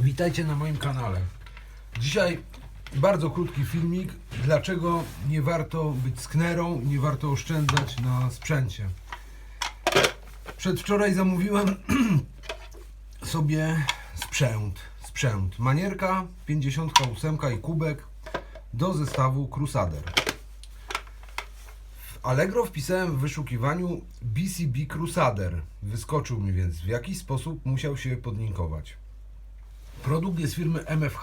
Witajcie na moim kanale. Dzisiaj bardzo krótki filmik. Dlaczego nie warto być sknerą, nie warto oszczędzać na sprzęcie. Przedwczoraj zamówiłem sobie sprzęt. Sprzęt. Manierka 58 i kubek do zestawu Crusader. W Allegro wpisałem w wyszukiwaniu BCB Crusader. Wyskoczył mi więc w jakiś sposób musiał się podlinkować. Produkt jest firmy MFH.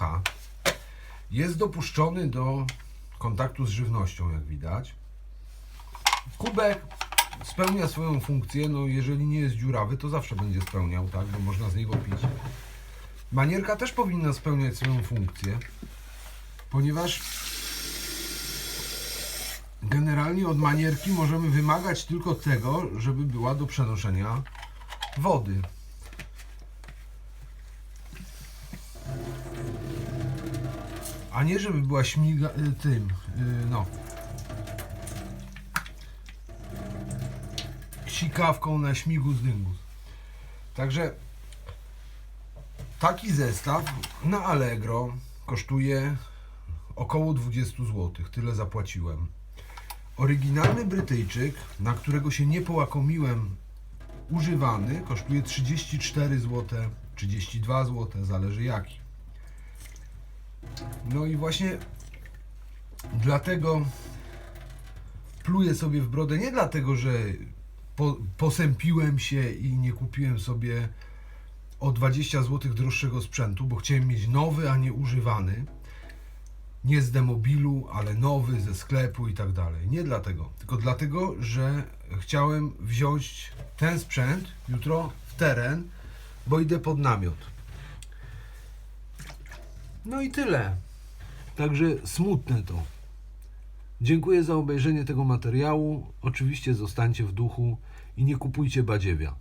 Jest dopuszczony do kontaktu z żywnością, jak widać. Kubek spełnia swoją funkcję. No, jeżeli nie jest dziurawy, to zawsze będzie spełniał, tak? Bo można z niego pić. Manierka też powinna spełniać swoją funkcję, ponieważ generalnie od manierki możemy wymagać tylko tego, żeby była do przenoszenia wody. A nie żeby była śmiga y, tym, y, no. Sikawką na śmigus dyngus. Także taki zestaw na Allegro kosztuje około 20 zł. Tyle zapłaciłem. Oryginalny Brytyjczyk, na którego się nie połakomiłem, używany, kosztuje 34 zł, 32 zł, zależy jaki. No i właśnie dlatego pluję sobie w brodę. Nie dlatego, że po, posępiłem się i nie kupiłem sobie o 20 zł droższego sprzętu, bo chciałem mieć nowy, a nie używany. Nie z demobilu, ale nowy ze sklepu i tak dalej. Nie dlatego, tylko dlatego, że chciałem wziąć ten sprzęt jutro w teren, bo idę pod namiot. No i tyle. Także smutne to. Dziękuję za obejrzenie tego materiału. Oczywiście zostańcie w duchu i nie kupujcie badziewia.